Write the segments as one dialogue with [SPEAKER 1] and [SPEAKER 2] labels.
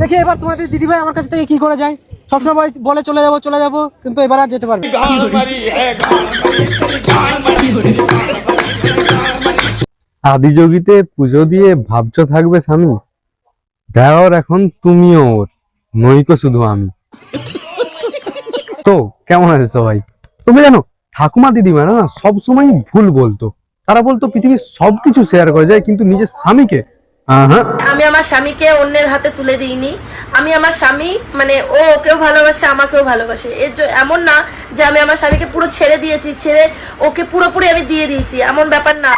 [SPEAKER 1] দেখি এবার তোমাদের দিদিভাই আমার কাছ থেকে কি করে যায়। সবসময় বলে চলে যাব চলে যাব, কিন্তু এবার আর যেতে পারবে।
[SPEAKER 2] আদিযোগীতে পুজো দিয়ে ভাবছ থাকবে স্বামী? দেওয়ার এখন তুমিও ওর নইকো শুধু আমি। তো, কেমন আছে সবাই? তুমি জানো, ঠাকুমা দিদিমা না সব সময় ভুল বলতো। তারা বলতো পৃথিবীর সবকিছু শেয়ার করা যায়, কিন্তু নিজের স্বামীকে
[SPEAKER 3] আমি আমার স্বামীকে অন্যের হাতে তুলে দিইনি। আমি আমার স্বামী মানে ও ওকেও ভালোবাসে আমাকেও ভালোবাসে। এর এমন না যে আমি আমার স্বামীকে পুরো ছেড়ে দিয়েছি ছেড়ে ওকে পুরোপুরি আমি দিয়ে দিয়েছি। এমন ব্যাপার না।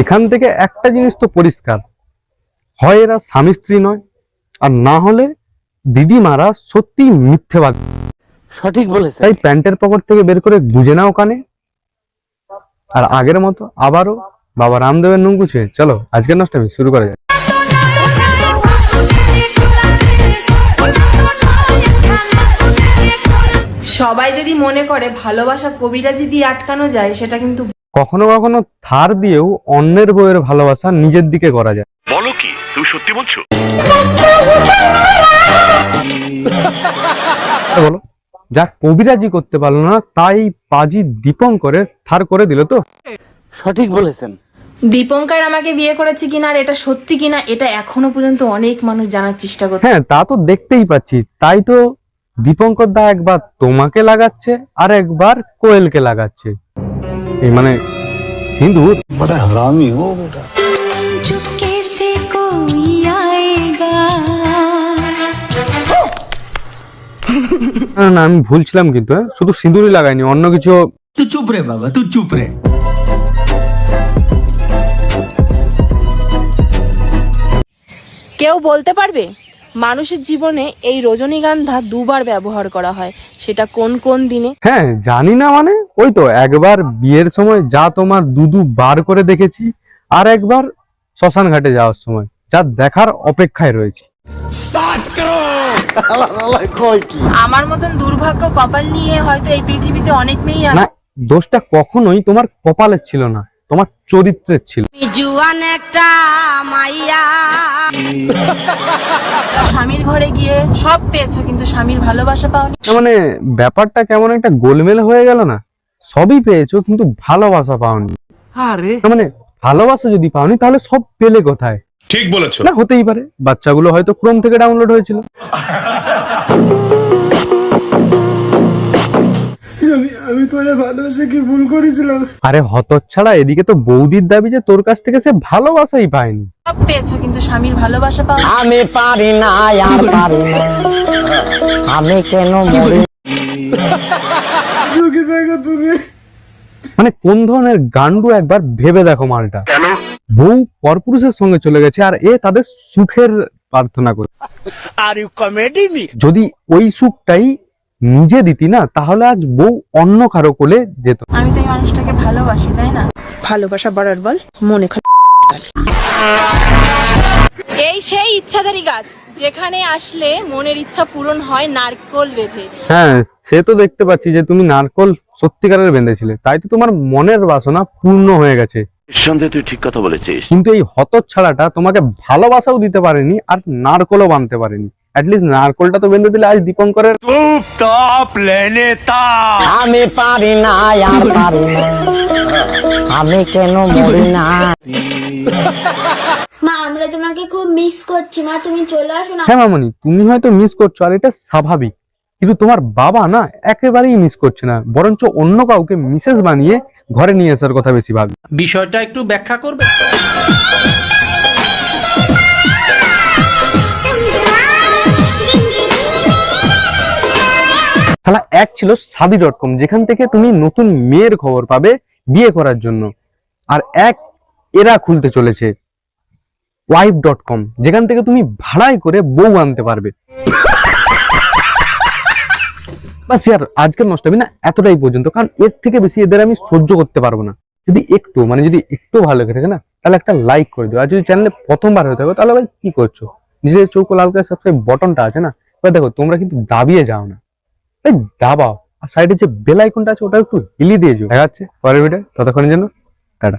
[SPEAKER 2] এখান থেকে একটা জিনিস তো পরিষ্কার। হয় এরা স্বামী স্ত্রী নয় আর না হলে দিদিমারা সত্যি মিথ্যেবাদ।
[SPEAKER 1] সঠিক বলেছে
[SPEAKER 2] তাই প্যান্টের পকেট থেকে বের করে গুজে নাও কানে। আর আগের মতো আবারও বাবা রামদেবের নুন গুছিয়ে চলো আজকের নষ্টামি শুরু করা যায়
[SPEAKER 3] সবাই যদি মনে করে ভালোবাসা কবিরাজি দিয়ে আটকানো যায় সেটা কিন্তু
[SPEAKER 2] কখনো কখনো থার দিয়েও অন্যের বইয়ের ভালোবাসা নিজের দিকে করা যায়।
[SPEAKER 4] বলো কি তুমি সত্যি বলছো?
[SPEAKER 2] বলো। যা কবিরাজি করতে পারল না তাই পাজি দীপঙ্করের থার করে দিল তো।
[SPEAKER 1] সঠিক বলেছেন।
[SPEAKER 3] দীপঙ্কর আমাকে বিয়ে করেছে কিনা আর এটা সত্যি কিনা এটা এখনও পর্যন্ত অনেক মানুষ জানার চেষ্টা করছে।
[SPEAKER 2] হ্যাঁ তা তো দেখতেই পাচ্ছি। তাই তো দীপঙ্কর দা একবার তোমাকে লাগাচ্ছে আর একবার কোয়েলকে লাগাচ্ছে। এই মানে
[SPEAKER 5] সিন্ধুর
[SPEAKER 6] বড় হারামি ও বেটা
[SPEAKER 2] না না আমি ভুলছিলাম কিন্তু হ্যাঁ? শুধু সিঁদুরই লাগাইনি অন্য কিছু
[SPEAKER 7] তুই চুপ রে বাবা তুই চুপ রে।
[SPEAKER 3] কেউ বলতে পারবে? মানুষের জীবনে এই রজনীগন্ধা দুবার ব্যবহার করা হয় সেটা কোন কোন দিনে?
[SPEAKER 2] হ্যাঁ জানি না মানে ওই তো একবার বিয়ের সময় যা তোমার দুদু বার করে দেখেছি আর একবার শ্মশান ঘাটে যাওয়ার সময় যা দেখার অপেক্ষায় রয়েছে।
[SPEAKER 3] আমার মতন দুর্ভাগ্য কপাল নিয়ে হয়তো এই পৃথিবীতে অনেক মেয়ে আছে।
[SPEAKER 2] দোষটা কখনোই তোমার কপালের ছিল না তোমার চরিত্রের ছিল।
[SPEAKER 6] জুয়ান একটা মাইয়া।
[SPEAKER 3] স্বামীর ঘরে গিয়ে সব পেয়েছ কিন্তু স্বামীর ভালোবাসা পাওনি।
[SPEAKER 2] মানে ব্যাপারটা কেমন একটা গোলমেল হয়ে গেল না? সবই পেয়েছ কিন্তু ভালোবাসা পাওনি। আরে। মানে ভালোবাসা যদি পাওনি তাহলে সব পেলে কোথায়?
[SPEAKER 4] ঠিক বলেছ।
[SPEAKER 2] না হতেই পারে। বাচ্চাগুলো হয়তো ক্রোম থেকে ডাউনলোড হয়েছিল।
[SPEAKER 1] আমি তোরে ভালোবেসে কি ভুল করেছিলাম?
[SPEAKER 2] আরে হতচ্ছাড়া এদিকে তো বৌদির দাবি যে তোর কাছ থেকে সে ভালোবাসাই পায়নি।
[SPEAKER 3] সব পেয়েছ কিন্তু স্বামীর ভালোবাসা পাওনি
[SPEAKER 8] আমি পারি না আর পারি না। আমি কেন মরি?
[SPEAKER 2] মানে কোন ধরনের গান্ডু একবার ভেবে দেখো মালটা?
[SPEAKER 4] কেন?
[SPEAKER 2] বউ পরপুরুষের সঙ্গে চলে গেছে আর এ তাদের সুখের প্রার্থনা করে। আর যদি ওই সুখটাই নিজে দিতি না তাহলে আজ বউ অন্য কারও কোলে যেত।
[SPEAKER 3] আমি তো এই মানুষটাকে ভালোবাসি তাই না? ভালোবাসা বাড়ার বল মনে এই সেই ইচ্ছাধারী গাছ যেখানে আসলে মনের ইচ্ছা পূরণ হয় নারকোল বেঁধে।
[SPEAKER 2] হ্যাঁ সে তো দেখতে পাচ্ছি যে তুমি নারকল সত্যিকারের বেঁধেছিলে। তাই তো তোমার মনের বাসনা পূর্ণ হয়ে গেছে।
[SPEAKER 4] নিঃসন্দেহে তুই ঠিক কথা বলেছিস।
[SPEAKER 2] কিন্তু এই হতচ্ছাড়াটা তোমাকে ভালোবাসাও দিতে পারেনি আর নারকলও বানতে পারেনি। অ্যাটলিস্ট নারকলটা তো বেঁধে দিলে আজ দীপঙ্করের
[SPEAKER 8] আমি পারি না আর পারি না। আমি কেন মরি না?
[SPEAKER 9] মা আমরা তোমাকে খুব মিস করছি। মা তুমি চলে আসো না।
[SPEAKER 2] হ্যাঁ মামনি তুমি হয়তো মিস করছ আর এটা স্বাভাবিক। কিন্তু তোমার বাবা না একেবারেই মিস করছে না। বরঞ্চ অন্য কাউকে মিসেস বানিয়ে ঘরে নিয়ে আসার কথা বেশি ভাবে
[SPEAKER 7] বিষয়টা একটু ব্যাখ্যা করবে?
[SPEAKER 2] শালা এক ছিল সাদি ডট কম যেখান থেকে তুমি নতুন মেয়ের খবর পাবে বিয়ে করার জন্য। আর এক এরা খুলতে চলেছে ওয়াইফ ডট কম যেখান থেকে তুমি ভাড়াই করে বউ আনতে পারবে। বাস ইয়ার আজকের না এতটাই পর্যন্ত, কারণ এর থেকে বেশি এদের আমি সহ্য করতে পারব না। যদি একটু মানে যদি একটু ভালো লেগে থাকে না, তাহলে একটা লাইক করে দিও। আর যদি চ্যানেলে প্রথমবার হয়ে থাকো, তাহলে ভাই কি করছ? নিজেদের চৌকো লাল করে সাবস্ক্রাইব বটনটা আছে না? এবার দেখো, তোমরা কিন্তু দাবিয়ে যাও না। এই দাবাও। আর সাইডে যে বেল আছে ওটা একটু হিলি দিয়ে যাও। দেখা যাচ্ছে পরের ভিডিও ততক্ষণের জন্য, টাটা।